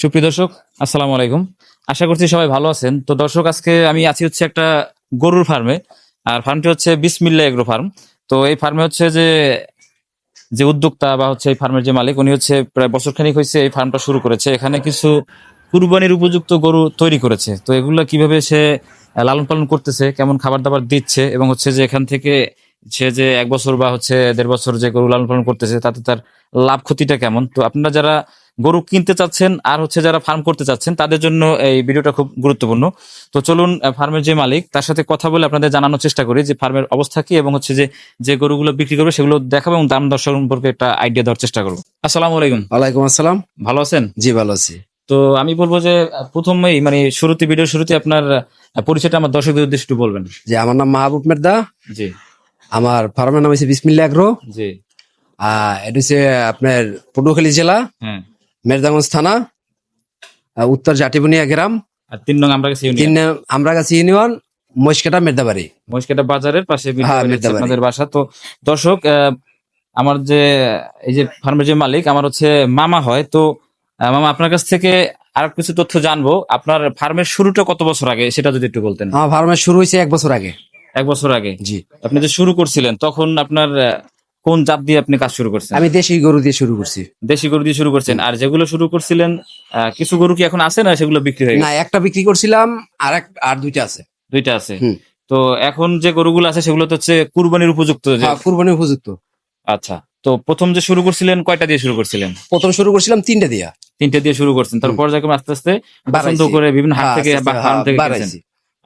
সুপ্রিয় দর্শক, আসসালামু আলাইকুম। আশা করছি সবাই ভালো আছেন। তো দর্শক, আজকে আমি আছি হচ্ছে একটা গরুর ফার্মে, আর ফার্মটি হচ্ছে বিসমিল্লা এগ্রো ফার্ম। তো এই ফার্মে হচ্ছে যে যে উদ্যোক্তা বা হচ্ছে এই ফার্মের যে মালিক, উনি হচ্ছে প্রায় বছর খানিক হয়েছে এই ফার্মটা শুরু করেছে। এখানে কিছু কুরবানির উপযুক্ত গরু তৈরি করেছে। তো এগুলো কীভাবে সে লালন পালন করতেছে, কেমন খাবার দাবার দিচ্ছে এবং হচ্ছে যে এখান থেকে সে যে এক বছর বা হচ্ছে দেড় বছর যে গরু লালন পালন করতেছে, তাতে তার লাভ ক্ষতিটা কেমন? তো আপনারা যারা গরু কিনতে চাচ্ছেন আর হচ্ছে যারা ফার্ম করতে চাচ্ছেন তাদের জন্য এই ভিডিওটা খুব গুরুত্বপূর্ণ। তো চলুন ফার্মের যে মালিক তার সাথে কথা বলে আপনাদের জানানোর চেষ্টা করি যে ফার্মের অবস্থা কি এবং হচ্ছে যে যে গরুগুলো বিক্রি করবে সেগুলো দেখাবো এবং দাম দর সম্পর্কে একটা আইডিয়া দেওয়ার চেষ্টা করব। আসসালামু আলাইকুম। ওয়ালাইকুম আসসালাম। ভালো আছেন? জি ভালো আছি। তো আমি বলব যে প্রথমেই মানে শুরুতে ভিডিও শুরুতে আপনার পরিচয়টা আমার দর্শকদের উদ্দেশ্যে একটু বলবেন। যে আমার নাম মাহবুব মের্দা জি। আমার ফার্মের নাম হচ্ছে বিসমিল্লা এগ্রো জি। আহ, এটা হচ্ছে আপনার পটুয়াখালী জেলা। হ্যাঁ। মেরদাগঞ্জ থানা উত্তর জাটিবুনিয়া গ্রাম। আর তিন নং আমরা কাছে তিন আমরা কাছে ইউনিয়ন মহিষকাটা মেরদাবাড়ি। মহিষকাটা বাজারের পাশে হ্যাঁ। আপনাদের বাসা। তো দর্শক আমার যে এই যে ফার্মের যে মালিক আমার হচ্ছে মামা হয়। তো মামা আপনার কাছ থেকে আর কিছু তথ্য জানব। আপনার ফার্মের শুরুটা কত বছর আগে সেটা যদি একটু বলতেন। আমার ফার্মের শুরু হয়েছে এক বছর আগে। এক বছর আগে। জি। আপনি যে শুরু করছিলেন তখন আপনার কোন জাত দিয়ে আপনি কাজ শুরু করছেন? আমি দেশি গরু দিয়ে শুরু করছি। দেশি গরু দিয়ে শুরু করছেন। আর যেগুলো শুরু করছিলেন কিছু গরু কি এখন আছে না সেগুলো বিক্রি হয়ে না একটা বিক্রি করছিলাম আর এক আর দুইটা আছে। দুইটা আছে। তো এখন যে গরুগুলো আছে সেগুলো তো হচ্ছে কুরবানির উপযুক্ত হ্যাঁ, কুরবানি উপযুক্ত। আচ্ছা। তো প্রথম যে শুরু করছিলেন কয়টা দিয়ে শুরু করছিলেন? প্রথম শুরু করছিলাম তিনটা দিয়া। তিনটে দিয়ে শুরু করছেন। তারপর যখন আস্তে আস্তে পছন্দ করে বিভিন্ন হাট হ্যাঁ, থেকে বা ফার্ম হ্যাঁ, থেকে।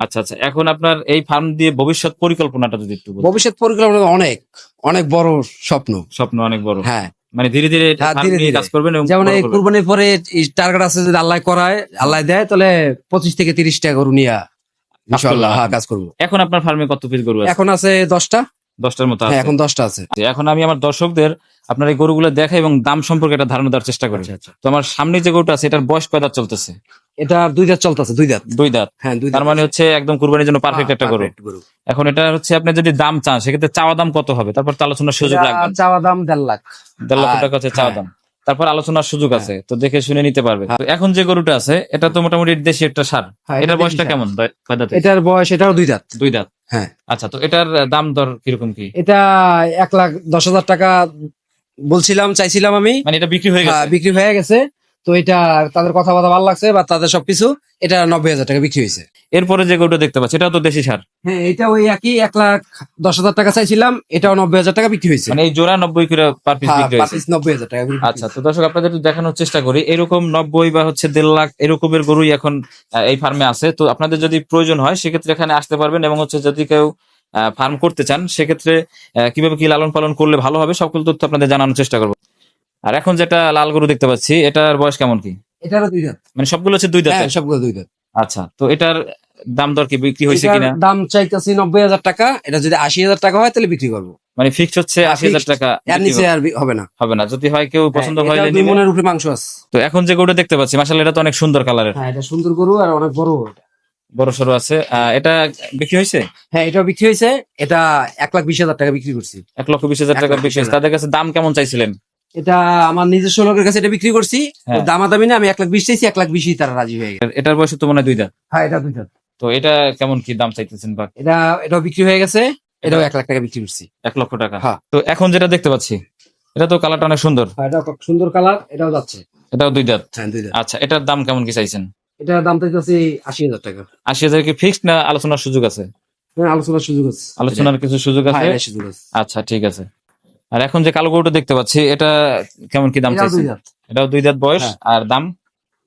আচ্ছা আচ্ছা। এখন আপনার এই ফার্ম দিয়ে ভবিষ্যৎ পরিকল্পনাটা যদি একটু। ভবিষ্যৎ পরিকল্পনা অনেক অনেক বড় স্বপ্ন। স্বপ্ন অনেক বড়। হ্যাঁ। মানে ধীরে ধীরে হ্যাঁ, farm ধীরে নিয়ে ধীরে। কাজ করবেন এবং যেমন বড় এই করবেন। কুরবানির পরে টার্গেট আছে যদি আল্লাহ করায় আল্লাহ দেয় তাহলে পঁচিশ থেকে তিরিশটা গরু নিয়ে ইনশাল্লাহ হ্যাঁ কাজ করব। এখন আপনার ফার্মে কত পিস গরু আছে? এখন আছে দশটা। দশটার মতো হ্যাঁ এখন দশটা আছে। এখন আমি আমার দর্শকদের আপনার এই গরুগুলো দেখা এবং দাম সম্পর্কে একটা ধারণা দেওয়ার চেষ্টা করি। তো আমার সামনে যে গরুটা আছে এটার বয়স কয় দাঁত চলতেছে? এটা দুই দাঁত চলতেছে দুই দাঁত। দুই দাঁত। হ্যাঁ দুই তার মানে হচ্ছে একদম কুরবানির জন্য পারফেক্ট একটা গরু। এখন এটা হচ্ছে আপনি যদি দাম চান সেক্ষেত্রে চাওয়া দাম কত হবে? তারপর তো আলোচনার সুযোগ রাখবেন চাওয়া দাম দেড় লাখ। দেড় আর- টাকা হচ্ছে চাওয়া হ্যাঁ। দাম। তারপর আলোচনার সুযোগ আছে তো দেখে শুনে নিতে পারবে। এখন যে গরুটা আছে এটা তো মোটামুটি দেশি একটা সার। হ্যাঁ, এটা এটার বয়সটা কেমন? এটার বয়স এটাও দুই দাঁত। দুই দাঁত? হ্যাঁ। আচ্ছা তো এটার দাম দর কীরকম কি? এটা এক লাখ দশ হাজার টাকা বলছিলাম চাইছিলাম আমি। মানে এটা বিক্রি হয়ে হ্যাঁ, গেছে বিক্রি হয়ে গেছে। তো এটা তাদের কথাবার্তা ভালো লাগছে বা তাদের সবকিছু এটা নব্বই হাজার টাকা বিক্রি হয়েছে। এরপরে যে গরুটা দেখতে পাচ্ছি এটাও তো দেশি সার। হ্যাঁ এটা ওই একই এক লাখ দশ হাজার টাকা চাইছিলাম এটাও নব্বই হাজার টাকা বিক্রি হয়েছে। মানে এই জোড়া নব্বই করে পার পিস বিক্রি হয়েছে। নব্বই হাজার টাকা আচ্ছা তো দর্শক আপনাদের দেখানোর চেষ্টা করি এরকম নব্বই বা হচ্ছে দেড় লাখ এরকমের গরুই এখন এই ফার্মে আছে। তো আপনাদের যদি প্রয়োজন হয় সেক্ষেত্রে এখানে আসতে পারবেন এবং হচ্ছে যদি কেউ ফার্ম করতে চান সেক্ষেত্রে কীভাবে কি লালন পালন করলে ভালো হবে সকল তথ্য আপনাদের জানানোর চেষ্টা করব। আর এখন যেটা লাল গরু দেখতে পাচ্ছি এটার বয়স কেমন কি? এটারও দুই দাঁত। মানে সবগুলো হচ্ছে দুই দাঁত হ্যাঁ সবগুলো দুই দাঁত। আচ্ছা তো এটার দাম দর কি বিক্রি হয়েছে কিনা? দাম চাইতেছি নব্বই হাজার টাকা এটা যদি আশি হাজার টাকা হয় তাহলে বিক্রি করব। মানে ফিক্স হচ্ছে হ্যাঁ, আশি হাজার। টাকা এর নিচে আর হবে না। হবে না যদি হয় কেউ পছন্দ হ্যাঁ, হয় এটাও দুই মনের উপরে মাংস আছে। তো এখন যে গরুটা দেখতে পাচ্ছি মাসাল এটা তো অনেক সুন্দর কালারের হ্যাঁ এটা সুন্দর গরু আর অনেক বড় এটা। বড় সড়ো আছে। এটা বিক্রি হয়েছে? হ্যাঁ এটাও বিক্রি হয়েছে। এটা এক লাখ বিশ হাজার টাকা বিক্রি করছি। এক লক্ষ বিশ হাজার টাকা বিক্রি। তাদের কাছে দাম কেমন চাইছিলেন? এটা আমার নিজস্ব লোকের কাছে এটা বিক্রি করছি। হ্যাঁ। দামাদামি না আমি এক লাখ বিশ চাইছি এক লাখ বিশই তারা রাজি হয়ে গেছে এটার বয়স তো মনে হয় দুই দাঁত। হ্যাঁ এটা দুই দাঁত। তো এটা কেমন কি দাম চাইতেছেন বা? এটা এটাও বিক্রি হয়ে গেছে এটাও এক লাখ টাকা বিক্রি করছি। এক লক্ষ টাকা। হ্যাঁ। তো এখন যেটা দেখতে পাচ্ছি এটা তো কালারটা অনেক সুন্দর। এটাও খুব সুন্দর কালার এটাও যাচ্ছে। এটাও দুই দাঁত। হ্যাঁ দুই দাঁত। আচ্ছা এটার দাম কেমন কি চাইছেন? এটার দাম চাইতেছি আশি হাজার টাকা। আশি হাজার কি ফিক্সড না আলোচনার সুযোগ আছে? হ্যাঁ আলোচনার সুযোগ আছে। আলোচনার কিছু সুযোগ হ্যাঁ, আছে? এটার সুযোগ আছে। আচ্ছা ঠিক আছে। আর এখন যে কালো গরুটা দেখতে পাচ্ছি এটা কেমন কি দাম এটাও দুই চাইছেন দাঁত। এটাও দুই দাঁত বয়স হ্যাঁ। আর দাম?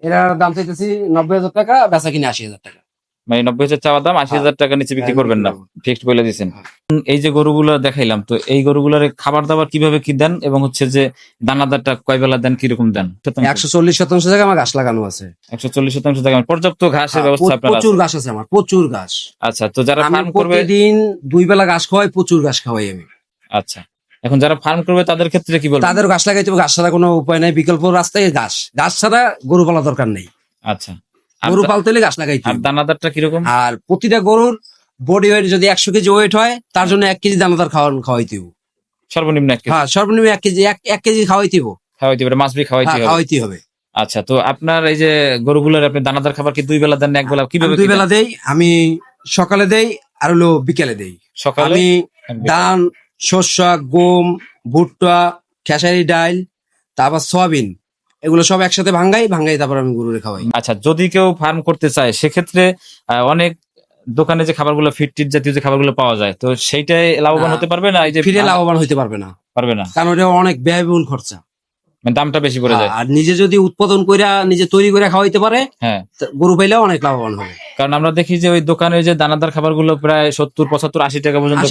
এটার দাম চাইতেছি নব্বই হাজার টাকা বেচা কিনে আশি হাজার টাকা। মানে নব্বই হাজার চাওয়া দাম আশি হাজার টাকা নিচে বিক্রি হ্যাঁ, করবেন না ফিক্সড বলে দিচ্ছেন হ্যাঁ। এই যে গরুগুলো দেখাইলাম তো এই গরুগুলোর খাবার দাবার কীভাবে কি দেন এবং হচ্ছে যে দানাদারটা কয় বেলা দেন কীরকম দেন? একশো চল্লিশ শতাংশ জায়গা আমার ঘাস লাগানো আছে। একশো চল্লিশ শতাংশ জায়গা পর্যাপ্ত ঘাসের হ্যাঁ, ব্যবস্থা আপনার প্রচুর ঘাস আছে আমার প্রচুর ঘাস। আচ্ছা তো যারা ফার্ম করবে প্রতিদিন দুই বেলা ঘাস খাওয়াই প্রচুর ঘাস খাওয়াই আমি। আচ্ছা। এখন যারা ফার্ম করবে তাদের ক্ষেত্রে কি বলব তাদের গাছ লাগাইতে হবে, গাছ ছাড়া কোনো উপায় নাই বিকল্প রাস্তায় ঘাস। ঘাস ছাড়া গরু পালা দরকার নেই। আচ্ছা। গরু পালতে হলে ঘাস লাগাইতে আর হবে। দানাদারটা কীরকম? আর প্রতিটা গরুর বডি ওয়েট যদি একশো কেজি ওয়েট হয় তার জন্য এক কেজি দানাদার খাওয়ান খাওয়াইতে হবে। সর্বনিম্ন এক কেজি? হ্যাঁ সর্বনিম্ন এক কেজি এক কেজি খাওয়াইতে হবে। খাওয়াইতে হবে মাছ বি খাওয়াইতে হ্যাঁ, হবে। খাওয়াইতে হবে। আচ্ছা তো আপনার এই যে গরুগুলোর আপনি দানাদার খাবার কি দুই বেলা দেন এক বেলা? কীভাবে দুই বেলা দেন? দেই আমি সকালে দেই আর হলো বিকেলে দেই। সকালে? আমি ধান শস্য গম ভুট্টা খেসারি ডাল তারপর সয়াবিন। এগুলো সব একসাথে ভাঙ্গাই ভাঙ্গাই তারপর আমি গরুরে খাওয়াই। আচ্ছা যদি কেউ ফার্ম করতে চায় সেক্ষেত্রে অনেক দোকানে যে খাবারগুলো ফিট টিট জাতীয় যে খাবারগুলো পাওয়া যায় তো সেইটাই লাভবান হতে পারবে না? এই যে ফিরে লাভবান হতে পারবে না। পারবে না। কারণ ওটা অনেক ব্যয়বহুল খরচা। দামটা বেশি পড়ে যায়। আর নিজে যদি উৎপাদন কইরা নিজে তৈরি করে খাওয়াইতে পারে হ্যাঁ। গরু পাইলেও অনেক লাভবান হবে। কারণ আমরা দেখি যে ওই দোকানে যে দানাদার খাবারগুলো প্রায় সত্তর পঁচাত্তর আশি টাকা পর্যন্ত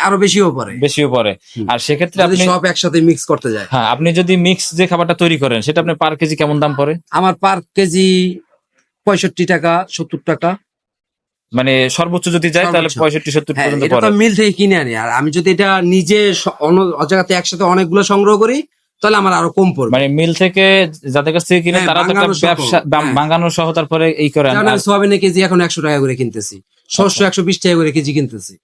আরও বেশিও পরে বেশিও পড়ে। হুম। আর সেক্ষেত্রে আপনি সব একসাথে মিক্স করতে যায়। হ্যাঁ আপনি যদি মিক্স যে খাবারটা তৈরি করেন সেটা আপনি পার কেজি কেমন দাম পড়ে? আমার পার কেজি পঁয়ষট্টি টাকা সত্তর টাকা। মানে সর্বোচ্চ যদি যায় তাহলে পঁয়ষট্টি সত্তর হ্যাঁ পর্যন্ত মিল থেকে কিনে আনি। আর আমি যদি এটা নিজে অন্য জায়গাতে একসাথে অনেকগুলো সংগ্রহ করি তাহলে আমার আরও কম পড়বে মানে মিল থেকে যাদের কাছ থেকে কিনে হ্যাঁ, তারা তো একটা ব্যবসা হ্যাঁ। সহ তারপরে এই আর- আমি সোয়াবিনের কেজি এখন একশো টাকা করে কিনতেছি শস্য আচ্ছা। একশো বিশ টাকা করে কেজি কিনতেছি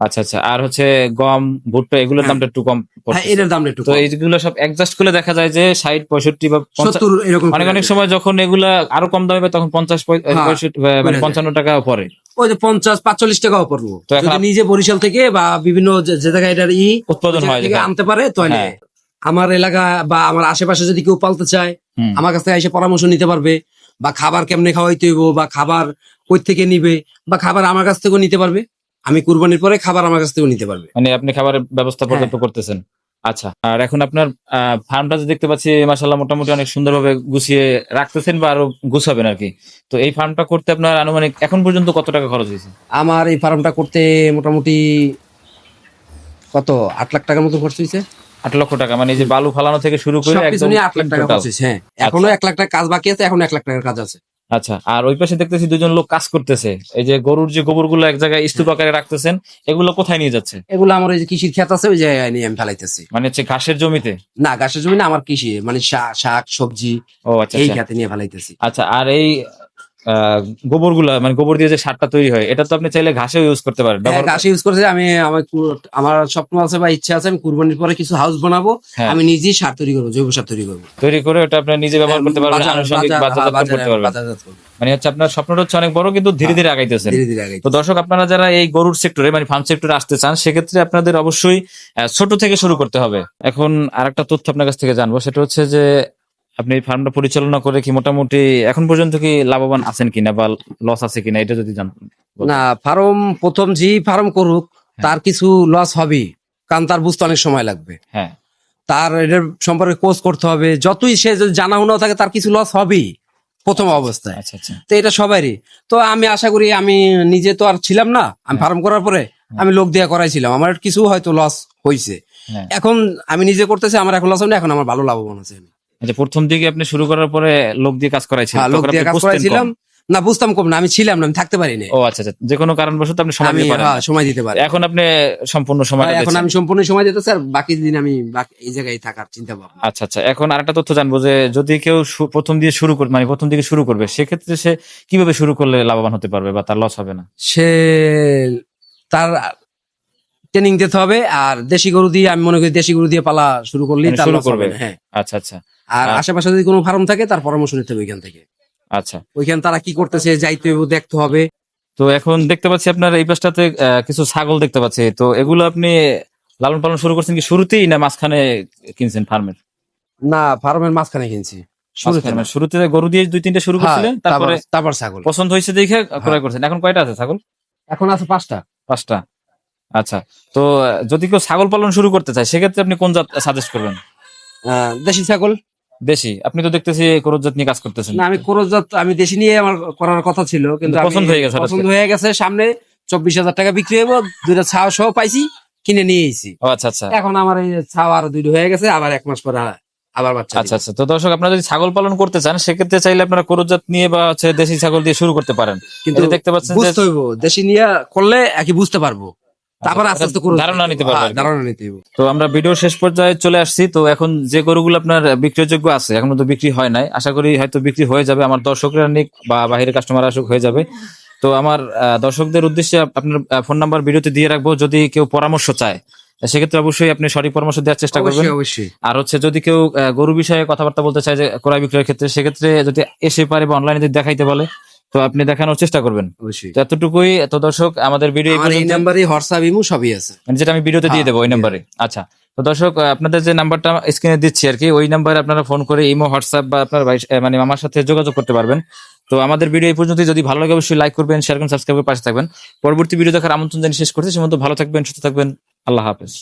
আচ্ছা আচ্ছা আর হচ্ছে গম ভুট্টা এগুলোর হ্যাঁ। দামটা একটু কম হ্যাঁ। এটার দামটা একটু তো এইগুলো সব অ্যাডজাস্ট করলে দেখা যায় যে ষাট পঁয়ষট্টি বা সত্তর এরকম অনেক অনেক সময় যখন এগুলা আরও কম দামে পায় তখন পঞ্চাশ পঁয়- পঁয়ষট্টি মানে করে। পঞ্চান্ন টাকা পরে ওই যে পঞ্চাশ পাঁচচল্লিশ টাকাও পড়ব তো যদি নিজে বরিশাল থেকে বা বিভিন্ন যে জায়গায় এটার ই উৎপাদন হয় আনতে পারে তাহলে। আমার এলাকা বা আমার আশেপাশে যদি কেউ পালতে চায় আমার কাছ থেকে এসে পরামর্শ নিতে পারবে বা খাবার কেমনে খাওয়াইতে হইব বা খাবার কই থেকে নিবে বা খাবার আমার কাছ থেকেও নিতে পারবে। আমি কুরবানির পরে খাবার আমার কাছ থেকেও নিতে পারবে। মানে আপনি খাবারের ব্যবস্থা হ্যাঁ। পর্যাপ্ত করতেছেন। আচ্ছা আর এখন আপনার ফার্মটা যে দেখতে পাচ্ছি মাসাল্লাহ মোটামুটি অনেক সুন্দরভাবে গুছিয়ে রাখতেছেন বা আরও গুছাবেন আর কি। তো এই ফার্মটা করতে আপনার আনুমানিক এখন পর্যন্ত কত টাকা খরচ হয়েছে? আমার এই ফার্মটা করতে মোটামুটি কত? আট লাখ টাকার মতো খরচ হয়েছে। আট লক্ষ টাকা মানে যে বালু ফালানো থেকে শুরু করে একদম আট লাখ টাকা total। হ্যাঁ। এখনও এক লাখ টাকা কাজ বাকি আছে এখন এক লাখ টাকার কাজ আছে। আচ্ছা আর ওই পাশে দেখতেছি দুজন লোক কাজ করতেছে। এই যে গরুর যে গোবরগুলো এক জায়গায় স্তূপ আকারে রাখতেছেন এগুলো কোথায় নিয়ে যাচ্ছে? এগুলো আমার ওই যে কৃষির ক্ষেত আছে ওই জায়গায় নিয়ে আমি ফেলাইতেছি। মানে হচ্ছে ঘাসের জমিতে? না ঘাসের জমি না আমার কৃষি মানে শাক সবজি ও আচ্ছা এই আচ্ছা। খেতে নিয়ে ফেলাইতেছি। আচ্ছা আর এই গোবরগুলা মানে গোবর দিয়ে যে সারটা তৈরি হয় এটা তো আপনি চাইলে ঘাসেও ইউজ করতে পারেন। হ্যাঁ, ব্যবহার- ইউজ করেছে। আমি আমার আমার স্বপ্ন আছে বা ইচ্ছা আছে আমি কুরবানির পরে কিছু হাউস বানাবো হ্যাঁ। আমি নিজেই সার তৈরি করব জৈব সার তৈরি করব। তৈরি করে ওটা আপনি নিজে ব্যবহার করতে পারবেন আনুষঙ্গিক বাজার- বাজারজাত করতে পারবেন। মানে হচ্ছে আপনার স্বপ্নটা হচ্ছে অনেক বড় কিন্তু ধীরে ধীরে আগাইতেছেন। ধীরে ধীরে আগে তো দর্শক আপনারা যারা এই গরুর সেক্টরে মানে ফার্ম সেক্টরে আসতে চান সেক্ষেত্রে আপনাদের অবশ্যই ছোট থেকে শুরু করতে হবে। এখন আরেকটা তথ্য আপনার কাছ থেকে জানব সেটা হচ্ছে যে আপনি এই ফার্মটা পরিচালনা করে কি মোটামুটি এখন পর্যন্ত কি লাভবান আছেন কিনা বা লস আছে কিনা এটা যদি জান না ফার্ম প্রথম যে ফার্ম করুক তার কিছু লস হবে কারণ তার বুঝতে অনেক সময় লাগবে। হ্যাঁ। তার এটার সম্পর্কে কোর্স করতে হবে যতই সে যদি জানা উনাও থাকে তার কিছু লস হবেই প্রথম অবস্থায়। আচ্ছা আচ্ছা। তো এটা সবারই। তো আমি আশা করি আমি নিজে তো আর ছিলাম না আমি ফার্ম করার পরে আমি লোক দিয়ে করাইছিলাম আমার কিছু হয়তো লস হয়েছে হ্যাঁ। এখন আমি নিজে করতেছি আমার এখন লস হয় না এখন আমার ভালো লাভবান আছে। আচ্ছা প্রথম দিকে আপনি শুরু করার পরে লোক দিয়ে কাজ করাইছিলেন হ্যাঁ লোক দিয়ে কাজ করাইছিলাম। না বুঝতাম কম না আমি ছিলাম না আমি থাকতে পারি না ও আচ্ছা আচ্ছা যে কোনো কারণবশত আপনি সময় দিতে পারেন। হ্যাঁ, সময় দিতে পারি। এখন আপনি সম্পূর্ণ সময় হ্যাঁ, এখন আমি সম্পূর্ণ সময় দিতে আর বাকি দিন আমি এই জায়গায় থাকার চিন্তা ভাবনা আচ্ছা আচ্ছা এখন আরেকটা তথ্য জানব যে যদি কেউ প্রথম দিয়ে শুরু করবে মানে প্রথম দিকে শুরু করবে সেক্ষেত্রে সে কীভাবে শুরু করলে লাভবান হতে পারবে বা তার লস হবে না? সে তার ট্রেনিং দিতে হবে আর দেশি গরু দিয়ে আমি মনে করি দেশি গরু দিয়ে পালা শুরু করলেই মানে তার loss হবে করবে। হ্যাঁ। আচ্ছা আচ্ছা। আর আর- আশেপাশে যদি কোনো ফার্ম থাকে তার পরামর্শ নিতে হবে ওইখান থেকে। আচ্ছা। ওইখানে তারা কি করতেছে যাইতে হবে দেখতে হবে। তো এখন দেখতে পাচ্ছি আপনার এই পাশটাতে কিছু ছাগল দেখতে পাচ্ছি। তো এগুলো আপনি লালন পালন শুরু করছেন কি শুরুতেই না মাঝখানে কিনছেন ফার্মের? না ফার্মের মাঝখানে কিনছি। শুরুতে গরু দিয়ে দুই তিনটে শুরু হ্যাঁ, করছিলেন তারপরে তারপর ছাগল। পছন্দ হয়েছে দেখে ক্রয় করছেন। এখন কয়টা আছে ছাগল? এখন আছে পাঁচটা। পাঁচটা। আচ্ছা। তো যদি কেউ ছাগল পালন শুরু করতে চায় সেক্ষেত্রে আপনি কোন জাত সাজেস্ট করবেন? দেশি ছাগল। দেশি? আপনি তো দেখতেছি করজ জাত নিয়ে কাজ করতেছেন। না আমি করজাত আমি দেশি নিয়ে আমার করার কথা ছিল কিন্তু পছন্দ হয়ে গেছে পছন্দ হয়ে গেছে সামনে চব্বিশ হাজার টাকা বিক্রি হইব দুইটা ছাও সহ পাইছি কিনে নিয়ে এসেছি আচ্ছা আচ্ছা। এখন আমার এই ছাও আর দুইটা হয়ে গেছে আবার এক মাস পরে আবার বাচ্চা আচ্ছা আচ্ছা। তো দর্শক আপনারা যদি ছাগল পালন করতে চান সেক্ষেত্রে চাইলে আপনারা করজ জাত নিয়ে বা হচ্ছে দেশি ছাগল দিয়ে শুরু করতে পারেন। কিন্তু দেখতে পাচ্ছেন বুঝতে হইব দেশি নিয়ে করলে একই বুঝতে পারব। তারপর আস্তে আস্তে করে ধারণা নিতে পারব কি। ধারণা নিতে তো আমরা ভিডিও শেষ পর্যায়ে চলে আসছি। তো এখন যে গরুগুলো আপনার বিক্রয়যোগ্য আছে এখনও তো বিক্রি হয় নাই। আশা করি হয়তো বিক্রি হয়ে যাবে। আমার দর্শকরা নিক বা বাইরের কাস্টমার আসুক হয়ে যাবে। তো আমার দর্শকদের উদ্দেশ্যে আপনার ফোন নাম্বার ভিডিওতে দিয়ে রাখব। যদি কেউ পরামর্শ চায় সেক্ষেত্রে অবশ্যই আপনি সঠিক পরামর্শ দেওয়ার চেষ্টা করবেন। অবশ্যই আর হচ্ছে যদি কেউ গরু বিষয়ে কথাবার্তা বলতে চায় যে ক্রয় বিক্রয়ের ক্ষেত্রে সেক্ষেত্রে যদি এসে পারে বা অনলাইনে যদি দেখাইতে বলে তো আপনি দেখানোর চেষ্টা করবেন। অবশ্যই। এতটুকুই তো দর্শক আমাদের ভিডিও এই নাম্বারে হোয়াটসঅ্যাপ ইমো সবই আছে। মানে যেটা আমি ভিডিওতে দিয়ে হ্যাঁ, দেবো ওই নাম্বারে। আচ্ছা তো দর্শক আপনাদের যে নাম্বারটা স্ক্রিনে দিচ্ছি আর কি ওই নাম্বারে আপনারা ফোন করে ইমো হোয়াটসঅ্যাপ বা আপনার ভাই মানে আমার সাথে যোগাযোগ করতে পারবেন। তো আমাদের ভিডিও এই পর্যন্তই। যদি ভালো লাগে অবশ্যই লাইক করবেন শেয়ার করবেন সাবস্ক্রাইব করে পাশে থাকবেন। পরবর্তী ভিডিও দেখার আমন্ত্রণ জানিয়ে শেষ করছি। সে মতো ভালো থাকবেন সুস্থ থাকবেন। আল্লাহ হাফেজ।